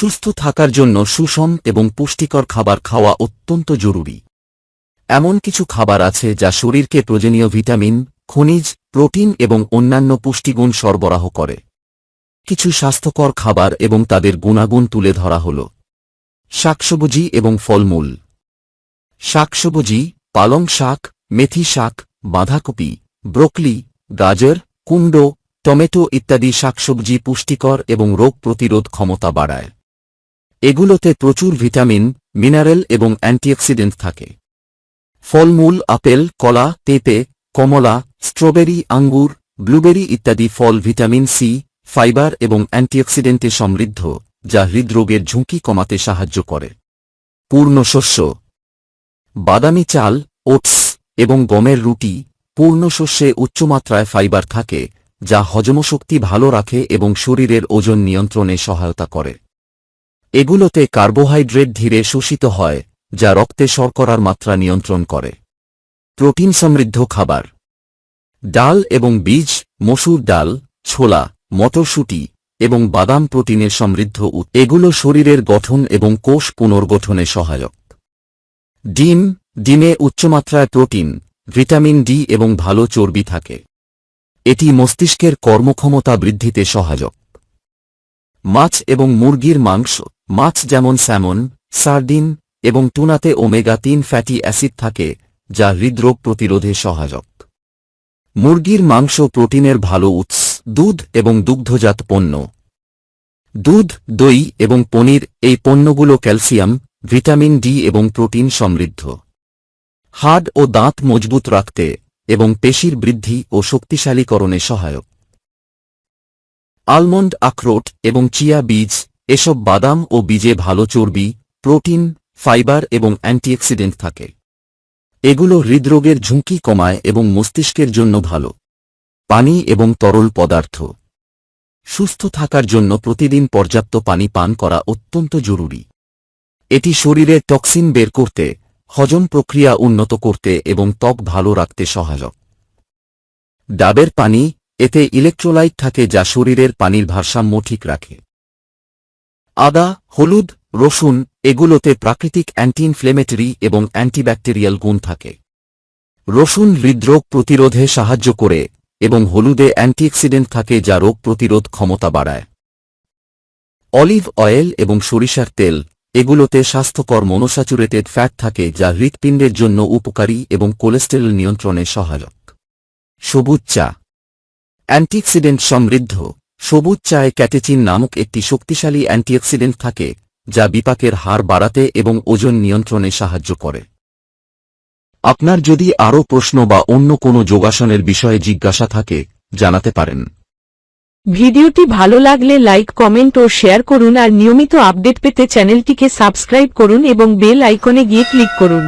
সুস্থ থাকার জন্য সুষম এবং পুষ্টিকর খাবার খাওয়া অত্যন্ত জরুরি। এমন কিছু খাবার আছে যা শরীরকে প্রয়োজনীয় ভিটামিন, খনিজ, প্রোটিন এবং অন্যান্য পুষ্টিগুণ সরবরাহ করে। কিছু স্বাস্থ্যকর খাবার এবং তাদের গুণাগুণ তুলে ধরা হল। শাকসবজি এবং ফলমূল। শাকসবজি, পালং শাক, মেথি শাক, বাঁধাকপি, ব্রোকলি, গাজর, কুমড়ো, টমেটো ইত্যাদি শাকসবজি পুষ্টিকর এবং রোগ প্রতিরোধ ক্ষমতা বাড়ায়। এগুলোতে প্রচুর ভিটামিন, মিনারেল এবং অ্যান্টিঅক্সিডেন্ট থাকে। ফলমূল, আপেল, কলা, পেঁপে, কমলা, স্ট্রবেরি, আঙ্গুর, ব্লুবেরি ইত্যাদি ফল ভিটামিন সি, ফাইবার এবং অ্যান্টিঅক্সিডেন্টে সমৃদ্ধ, যা হৃদরোগের ঝুঁকি কমাতে সাহায্য করে। পূর্ণ শস্য। বাদামি চাল, ওটস এবং গমের রুটি পূর্ণ শস্যে উচ্চমাত্রায় ফাইবার থাকে, যা হজমশক্তি ভালো রাখে এবং শরীরের ওজন নিয়ন্ত্রণে সহায়তা করে। এগুলোতে কার্বোহাইড্রেট ধীরে শোষিত হয়, যা রক্তে শর্করার মাত্রা নিয়ন্ত্রণ করে। প্রোটিন সমৃদ্ধ খাবার। ডাল এবং বীজ, মসুর ডাল, ছোলা, মটরশুঁটি এবং বাদাম প্রোটিনের সমৃদ্ধ এগুলো শরীরের গঠন এবং কোষ পুনর্গঠনে সহায়ক। ডিম, ডিমে উচ্চমাত্রায় প্রোটিন, ভিটামিন ডি এবং ভালো চর্বি থাকে। এটি মস্তিষ্কের কর্মক্ষমতা বৃদ্ধিতে সহায়ক। মাছ এবং মুরগির মাংস, মাছ যেমন স্যামন, সার্ডিন, এবং টুনাতে ওমেগা তিন ফ্যাটি অ্যাসিড থাকে, যা হৃদরোগ প্রতিরোধে সহায়ক। মুরগির মাংস প্রোটিনের ভালো উৎস, দুধ এবং দুগ্ধজাত পণ্য। দুধ, দই এবং পনির, এই পণ্যগুলো ক্যালসিয়াম, ভিটামিন ডি এবং প্রোটিন সমৃদ্ধ। হাড় ও দাঁত মজবুত রাখতে এবং পেশির বৃদ্ধি ও শক্তিশালীকরণে সহায়ক। আলমন্ড আখরোট এবং চিয়া বীজ, এসব বাদাম ও বীজে ভালো চর্বি, প্রোটিন, ফাইবার এবং অ্যান্টিঅক্সিডেন্ট থাকে। এগুলো হৃদরোগের ঝুঁকি কমায় এবং মস্তিষ্কের জন্য ভালো। পানি এবং তরল পদার্থ। সুস্থ থাকার জন্য প্রতিদিন পর্যাপ্ত পানি পান করা অত্যন্ত জরুরি। এটি শরীরের টক্সিন বের করতে, হজম প্রক্রিয়া উন্নত করতে এবং ত্বক ভালো রাখতে সহায়ক। ডাবের পানি এতে ইলেকট্রোলাইট থাকে যা শরীরের পানির ভারসাম্য ঠিক রাখে। আদা, হলুদ, রসুন এগুলোতে প্রাকৃতিক অ্যান্টি ইনফ্লেমেটরি এবং অ্যান্টিব্যাকটেরিয়াল গুণ থাকে। রসুন হৃদরোগ প্রতিরোধে সাহায্য করে এবং হলুদে অ্যান্টিঅক্সিডেন্ট থাকে যা রোগ প্রতিরোধ ক্ষমতা বাড়ায়। অলিভ অয়েল এবং সরিষার তেল এগুলোতে স্বাস্থ্যকর মনোস্যাচুরেটেড ফ্যাট থাকে যা হৃৎপিণ্ডের জন্য উপকারী এবং কোলেস্টেরল নিয়ন্ত্রণে সহায়ক। সবুজ চা অ্যান্টিঅক্সিডেন্ট সমৃদ্ধ। সবুজ চায়ে ক্যাটেচিন নামক একটি শক্তিশালী অ্যান্টিঅক্সিডেন্ট থাকে, যা বিপাকের হার বাড়াতে এবং ওজন নিয়ন্ত্রণে সাহায্য করে। আপনার যদি আরও প্রশ্ন বা অন্য কোনো যোগাসনের বিষয়ে জিজ্ঞাসা থাকে, জানাতে পারেন। ভিডিওটি ভালো লাগলে লাইক, কমেন্ট ও শেয়ার করুন আর নিয়মিত আপডেট পেতে চ্যানেলটিকে সাবস্ক্রাইব করুন এবং বেল আইকনে গিয়ে ক্লিক করুন।